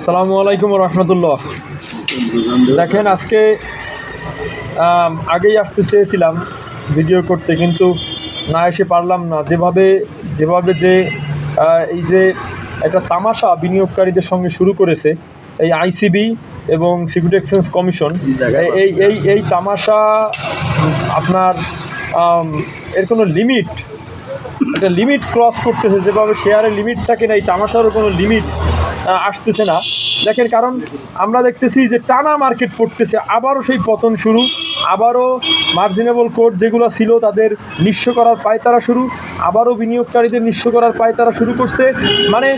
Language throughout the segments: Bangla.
সালামু আলাইকুম রহমতুল্লাহ। দেখেন, আজকে আগেই আসতে চেয়েছিলাম ভিডিও করতে, কিন্তু না এসে পারলাম না। যেভাবে যেভাবে যে এই যে একটা তামাশা বিনিয়োগকারীদের সঙ্গে শুরু করেছে, এই আইসিবি এবং সিকিউরিটি এক্সচেঞ্জ কমিশন এই- এই এই তামাশা, আপনার এর কোনো লিমিট, একটা লিমিট ক্রস করতেছে। যেভাবে শেয়ারের লিমিট থাকে না, এই তামাশারও কোনো লিমিট আসতেছে না। দেখেন, কারণ আমরা দেখতেছি যে টানা মার্কেট পড়তেছে, আবারও সেই পতন শুরু, আবারও মার্জিনেবল কোড যেগুলো ছিল তাদের নিঃস্ব করার পায়তারা শুরু, আবারও বিনিয়োগকারীদের নিঃস্ব করার পায়তারা শুরু করছে। মানে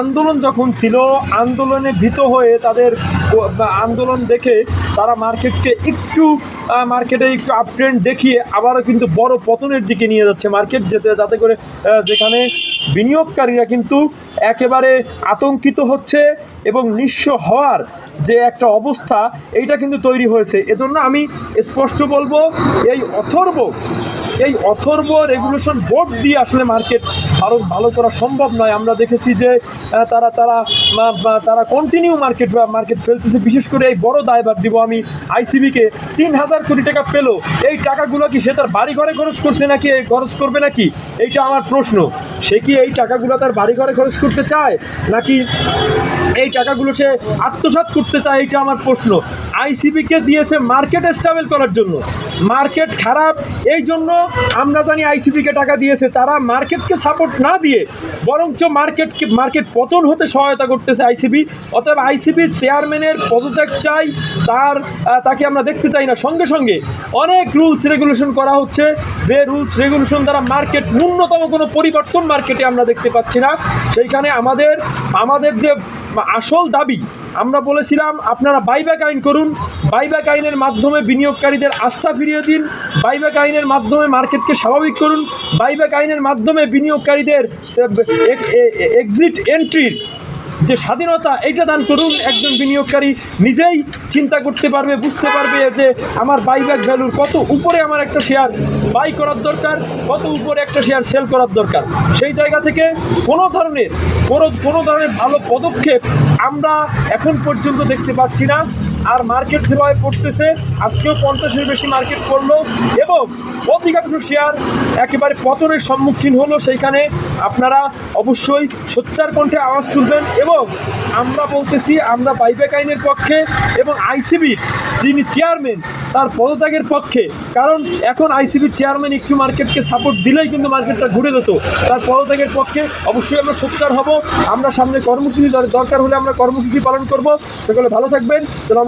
আন্দোলন যখন ছিল, আন্দোলনে ভীত হয়ে তাদের আন্দোলন দেখে তারা মার্কেটকে একটু মার্কেটে একটু আপট্রেন্ড দেখিয়ে আবারও কিন্তু বড় পতনের দিকে নিয়ে যাচ্ছে মার্কেট, যেতে, যাতে করে যেখানে বিনিয়োগকারীরা কিন্তু একেবারে আতঙ্কিত হচ্ছে এবং নিঃস্ব হওয়ার যে একটা অবস্থা, এইটা কিন্তু তৈরি হয়েছে। এজন্য আমি স্পষ্ট বলব, এই অথর্ব এই অথর্ব রেগুলেশন বোর্ড দিয়ে আসলে মার্কেট আরও ভালো করা সম্ভব নয়। আমরা দেখেছি যে তারা তারা তারা কন্টিনিউ মার্কেট মার্কেট ফেলতেছে। বিশেষ করে এই বড় দায়ভার দিব আমি আইসিবিকে তিন হাজার কোটি টাকা পেল। এই টাকাগুলো কি সে তার বাড়ি ঘরে খরচ করছে নাকি, খরচ করবে নাকি? এইটা আমার প্রশ্ন। সে কি এই টাকাগুলো তার বাড়ি ঘরে খরচ করতে চায় নাকি এই টাকাগুলো সে আত্মসাৎ করতে চায়? এইটা আমার প্রশ্ন। আইসিবিকে দিয়েছে মার্কেট স্টেবল করার জন্য। মার্কেট খারাপ, এই জন্য আমরা জানি আইসিবিকে টাকা দিয়েছে, তারা মার্কেটকে সাপোর্ট না দিয়ে বরঞ্চ মার্কেটকে মার্কেট পতন হতে সহায়তা করতেছে আইসিবি অতএব আইসিবির চেয়ারম্যানের পদত্যাগ চাই, তার তাকে আমরা দেখতে চাই না। সঙ্গে সঙ্গে অনেক রুলস রেগুলেশন করা হচ্ছে। যে রুলস রেগুলেশন দ্বারা মার্কেট ন্যূনতম কোনো পরিবর্তন মার্কেটে আমরা দেখতে পাচ্ছি না। সেইখানে আমাদের আমাদের যে আসল দাবি, আমরা বলেছিলাম আপনারা বাইব্যাক আইন করুন বাইব্যাক আইনের মাধ্যমে বিনিয়োগকারীদের আস্থা ফিরিয়ে দিন বাইব্যাক আইনের মাধ্যমে মার্কেটকে স্বাভাবিক করুন বাইব্যাক আইনের মাধ্যমে বিনিয়োগকারীদের এক্সিট এন্ট্রির যে স্বাধীনতা, এইটা দান করুন একজন বিনিয়োগকারী। নিজেই চিন্তা করতে পারবে, বুঝতে পারবে যে আমার বাইব্যাক ভ্যালুর কত উপরে আমার একটা শেয়ার বাই করার দরকার, কত উপরে একটা শেয়ার সেল করার দরকার। সেই জায়গা থেকে কোনো ধরনের, কোনো কোনো ধরনের ভালো পদক্ষেপ আমরা এখন পর্যন্ত দেখতে পাচ্ছি না। আর মার্কেট যেভাবে পড়তেছে। আজকেও পঞ্চাশের বেশি মার্কেট করল এবং অধিকাংশ শেয়ার একেবারে পতনের সম্মুখীন হলো সেইখানে। আপনারা অবশ্যই সোচ্চার কণ্ঠে আওয়াজ তুলবেন এবং আমরা বলতেছি, আমরা বাইব্যাক আইনের পক্ষে এবং আইসিবির যিনি চেয়ারম্যান তার পদত্যাগের পক্ষে। কারণ এখন আইসিবির চেয়ারম্যান একটু মার্কেটকে সাপোর্ট দিলেই কিন্তু মার্কেটটা ঘুরে যেত। তার পদত্যাগের পক্ষে অবশ্যই আমরা সোচ্চার হব। আমরা সামনে কর্মসূচি দরকার হলে আমরা কর্মসূচি পালন করব। সকলে ভালো থাকবেন। সালামু